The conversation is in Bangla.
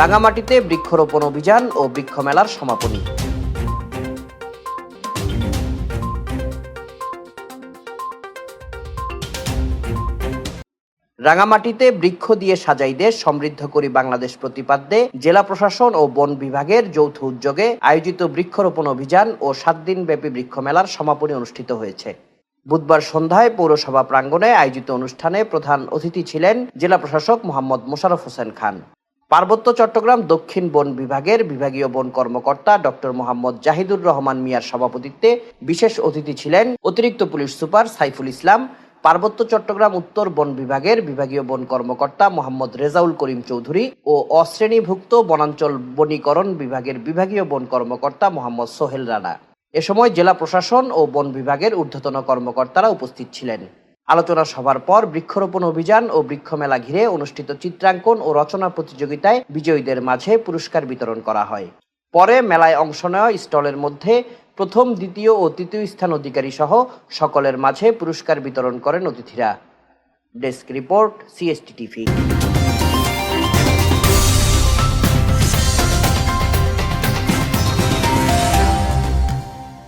রাঙামাটিতে বৃক্ষরোপণ অভিযান ও বৃক্ষ মেলার সমাপনী। রাঙামাটিতে বৃক্ষ দিয়ে সাজাই দেশ সমৃদ্ধ করি বাংলাদেশ প্রতিপাদ্যে জেলা প্রশাসন ও বন বিভাগের যৌথ উদ্যোগে আয়োজিত বৃক্ষরোপণ অভিযান ও সাত দিন ব্যাপী বৃক্ষ মেলার সমাপনী অনুষ্ঠিত হয়েছে। বুধবার সন্ধ্যায় পৌরসভা প্রাঙ্গণে আয়োজিত অনুষ্ঠানে প্রধান অতিথি ছিলেন জেলা প্রশাসক মোহাম্মদ মোশাররফ হোসেন খান। পার্বত্য চট্টগ্রাম দক্ষিণ বন বিভাগের বিভাগীয় বন কর্মকর্তা ডক্টর মোহাম্মদ জাহিদুর রহমান মিয়ার সভাপতিত্বে বিশেষ অতিথি ছিলেন অতিরিক্ত পুলিশ সুপার সাইফুল ইসলাম, পার্বত্য চট্টগ্রাম উত্তর বন বিভাগের বিভাগীয় বন কর্মকর্তা মোহাম্মদ রেজাউল করিম চৌধুরী ও অশ্রেণীভুক্ত বনাঞ্চল বনীকরণ বিভাগের বিভাগীয় বন কর্মকর্তা মোহাম্মদ সোহেল রানা। এ সময় জেলা প্রশাসন ও বন বিভাগের ঊর্ধ্বতন কর্মকর্তারা উপস্থিত ছিলেন। আলোচনা সভার পর বৃক্ষরোপণ অভিযান ও বৃক্ষ মেলা ঘিরে অনুষ্ঠিত চিত্রাঙ্কন ও রচনা প্রতিযোগিতায় বিজয়ীদের মাঝে পুরস্কার বিতরণ করা হয়। পরে মেলায় অংশ নেওয়া স্টলের মধ্যে প্রথম, দ্বিতীয় ও তৃতীয় স্থান অধিকারী সহ সকলের মাঝে পুরস্কার বিতরণ করেন অতিথিরা। Desk report, CST TV.